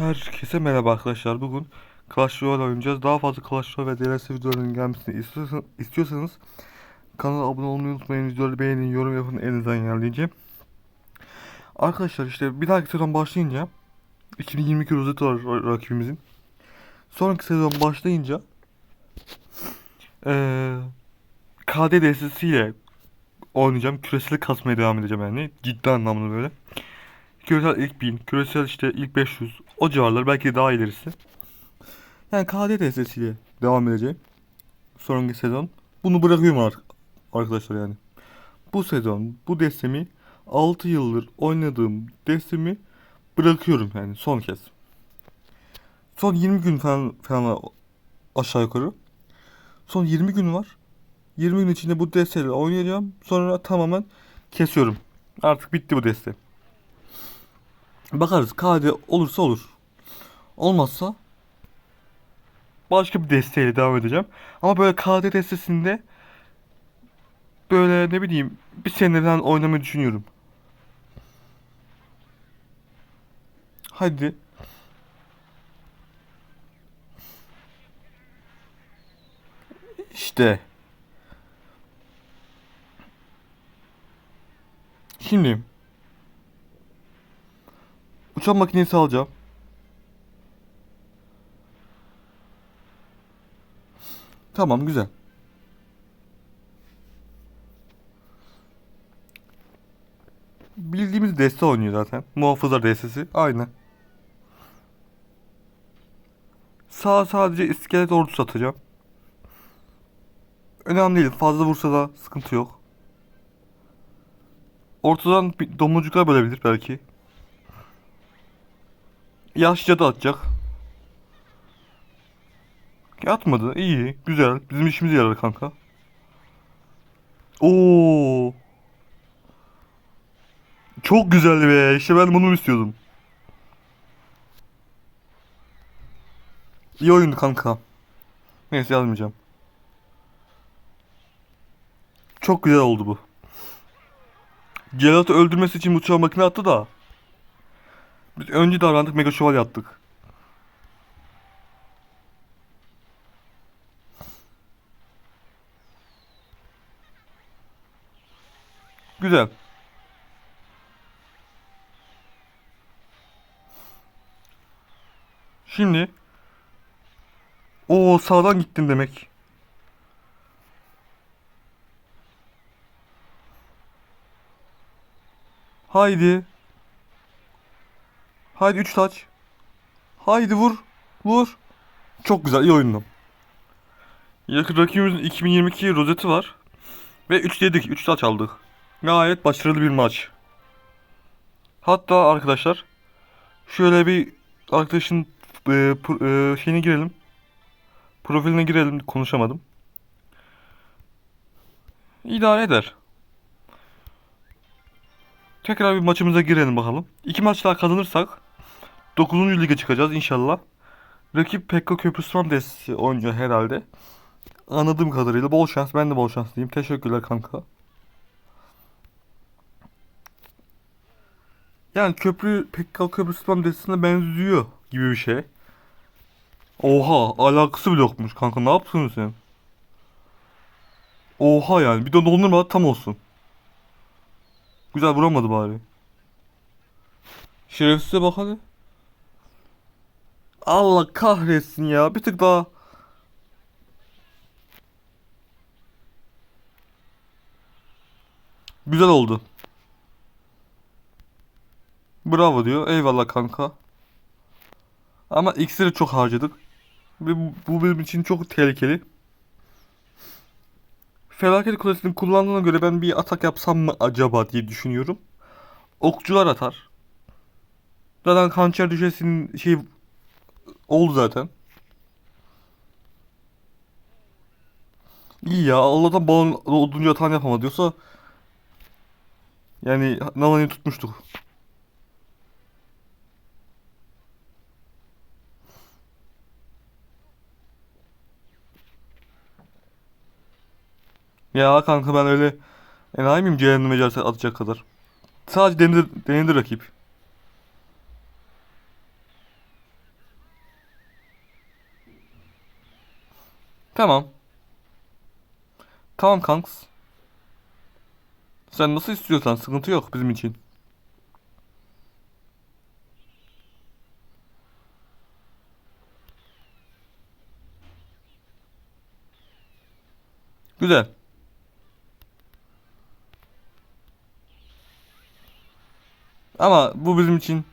Herkese merhaba arkadaşlar. Bugün Clash Royale oynayacağız. Daha fazla Clash Royale ve DLC videolarının gelmesini istiyorsanız, kanala abone olmayı unutmayın. Videoları beğenin, yorum yapın. Elinizden geldiğince. Arkadaşlar işte bir dahaki sezon başlayınca 2022 rozeti var ra- rakibimizin. Sonraki sezon başlayınca eee KD destesiyle oynayacağım. Küresel kasmaya devam edeceğim yani. Ciddi anlamda böyle. Küresel ilk 1000, küresel işte ilk 500, o civarlar belki daha ilerisi. Yani KD destesiyle devam edeceğim. Sonraki sezon. Bunu bırakıyorum ar- arkadaşlar yani. Bu sezon bu destemi 6 yıldır oynadığım destemi bırakıyorum yani son kez. Son 20 gün falan, falan aşağı yukarı. Son 20 gün var. 20 gün içinde bu desteyle oynayacağım. Sonra tamamen kesiyorum. Artık bitti bu deste. Bakarız KD olursa olur. Olmazsa başka bir desteğiyle devam edeceğim. Ama böyle KD destesinde böyle ne bileyim bir seneden oynamayı düşünüyorum. Hadi. İşte. Şimdi uçan makinesi alacağım. Tamam güzel. Bildiğimiz deste oynuyor zaten. Muhafızlar destesi. Aynen. Sağ sadece iskelet ordusu atacağım. Önemli değil. Fazla vursa da sıkıntı yok. Ortadan domuzcuklar bölebilir belki. Yaşlıca da atacak. Atmadı. İyi. Güzel. Bizim işimize yarar kanka. Oo. Çok güzel be. İşte ben bunu istiyordum. İyi oyundu kanka. Neyse yazmayacağım. Çok güzel oldu bu. Gelat'ı öldürmesi için uçağı makine attı da. Biz önce davrandık mega şövalye attık. Güzel. Şimdi o sağdan gittin demek. Haydi. Haydi 3 taç. Haydi vur. Vur. Çok güzel iyi oyundum. Yakın rakibimizin 2022 rozeti var. Ve 3 dedik. 3 taç aldık. Gayet başarılı bir maç. Hatta arkadaşlar şöyle bir arkadaşın e, pro- e, şeyine girelim. Profiline girelim konuşamadım. İdare eder. Tekrar bir maçımıza girelim bakalım. İki maç daha kazanırsak 9. lige çıkacağız inşallah. Rakip Pekka Köprüsman destesi oynuyor herhalde. Anladığım kadarıyla bol şans. Ben de bol şans diyeyim. Teşekkürler kanka. Yani köprü Pekka Köprüsman destesine benziyor gibi bir şey. Oha alakası bile yokmuş kanka ne yaptın sen? Oha yani bir de dondurma tam olsun. Güzel vuramadı bari. Şerefsize bak hadi. Allah kahretsin ya. Bir tık daha. Güzel oldu. Bravo diyor. Eyvallah kanka. Ama iksiri çok harcadık. Ve bu, benim için çok tehlikeli. Felaket kulesini kullandığına göre ben bir atak yapsam mı acaba diye düşünüyorum. Okçular atar. Zaten hançer düşesinin şey oldu zaten. İyi ya Allah'tan balon oduncu hatan yapamadı diyorsa yani Nalani'yi tutmuştuk. Ya kanka ben öyle enayi miyim cehenneme atacak kadar. Sadece denedi, denedi rakip. Tamam. Tamam kanks. Sen nasıl istiyorsan sıkıntı yok bizim için. Güzel. Ama bu bizim için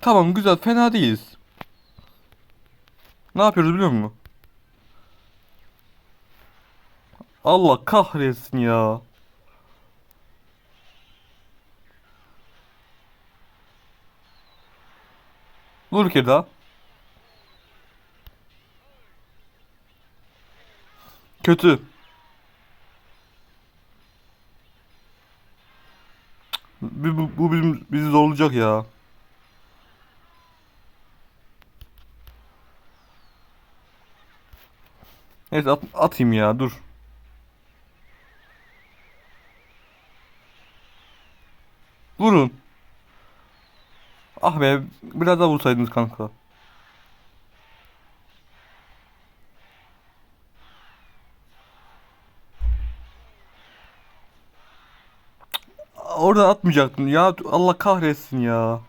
Tamam güzel fena değiliz. Ne yapıyoruz biliyor musun? Allah kahretsin ya. Dur kere daha. Kötü. Bu, bu, bu bizi zorlayacak ya. Neyse at, atayım ya dur. Vurun. Ah be biraz daha vursaydınız kanka. Oradan atmayacaktın ya Allah kahretsin ya.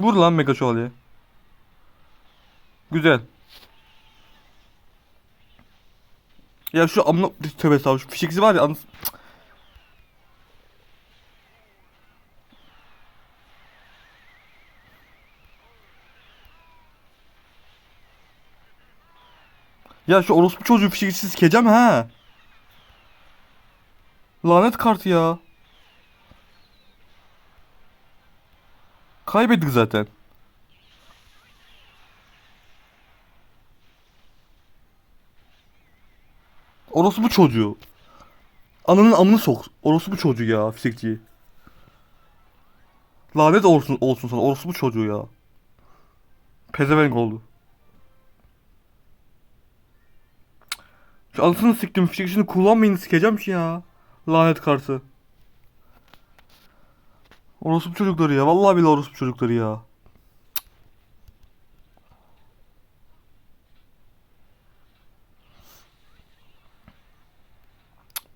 Vur lan Mega Şövalye. Güzel. Ya şu amına tövbe şu fişeksi var ya anı... Ya şu orospu çocuğu fişeksi sikeceğim ha. Lanet kartı ya. Kaybettik zaten. Orası bu çocuğu. Ananın amını sok. Orası bu çocuğu ya fizikçi. Lanet olsun olsun sana. Orası bu çocuğu ya. Pezevenk oldu. Şu anasını siktim fizikçini kullanmayın sikeceğim şu ya. Lanet kartı. Orospu çocukları ya. Vallahi bile orospu çocukları ya.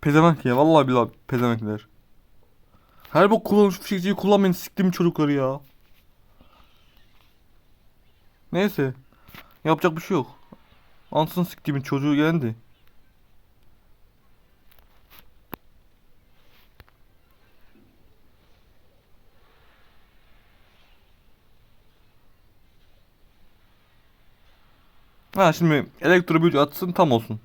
Pezevenk ya. Vallahi billahi pezevenkler. Her bok kullanmış fişekçiyi kullanmayın siktim çocukları ya. Neyse. Yapacak bir şey yok. Ansın siktiğimin çocuğu yendi. Ha şimdi elektro büyücü atsın tam olsun.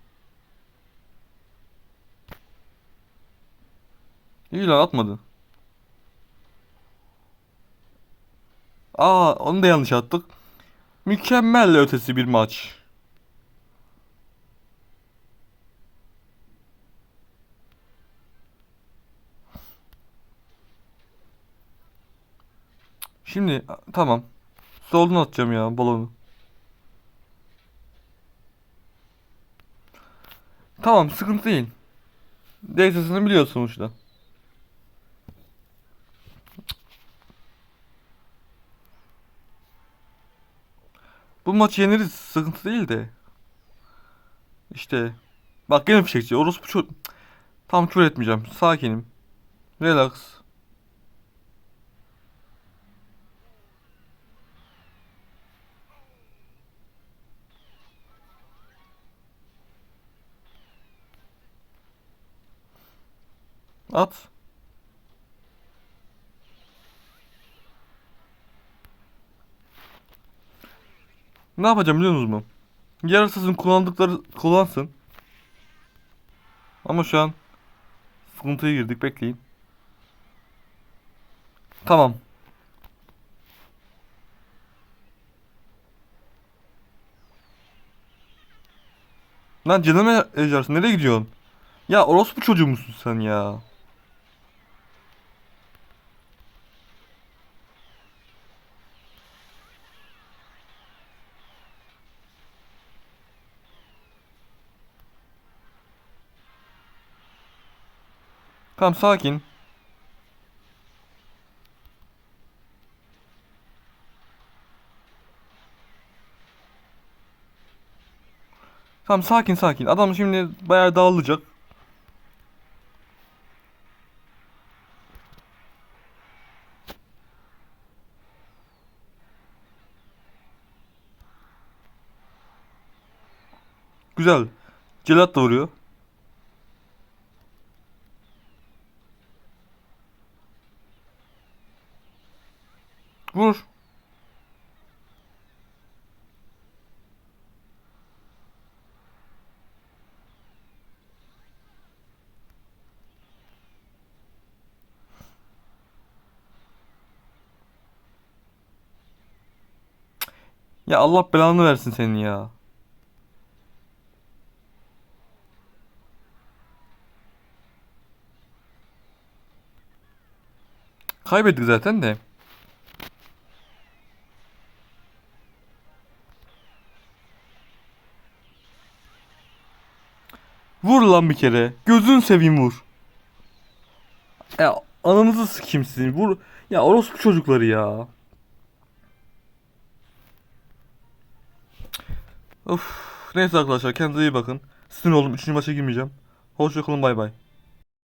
İyi lan atmadı. Aa onu da yanlış attık. Mükemmel ötesi bir maç. Şimdi tamam. Soldan atacağım ya balonu. Tamam sıkıntı değil. DS'sini biliyorsun sonuçta. Bu maçı yeneriz sıkıntı değil de. İşte. Bak gene fişekçi. Orospu çok... Tam küfür etmeyeceğim. Sakinim. Relax. At. Ne yapacağım biliyor musunuz mu? Yarısızın kullandıkları kullansın. Ama şu an sıkıntıya girdik bekleyin. Tamam. Lan canım ejdersin nereye gidiyorsun? Ya orospu çocuğu musun sen ya? Tamam sakin. Tamam sakin sakin. Adam şimdi bayağı dağılacak. Güzel. Celat da vuruyor. Vur. Ya Allah belanı versin senin ya. Kaybettik zaten de. Vur lan bir kere. Gözün seveyim vur. Ya ananızı sikeyim sizin. Vur. Ya orospu çocukları ya. Of. Neyse arkadaşlar kendinize iyi bakın. Sizin oğlum 3. maça girmeyeceğim. Hoşçakalın bay bay.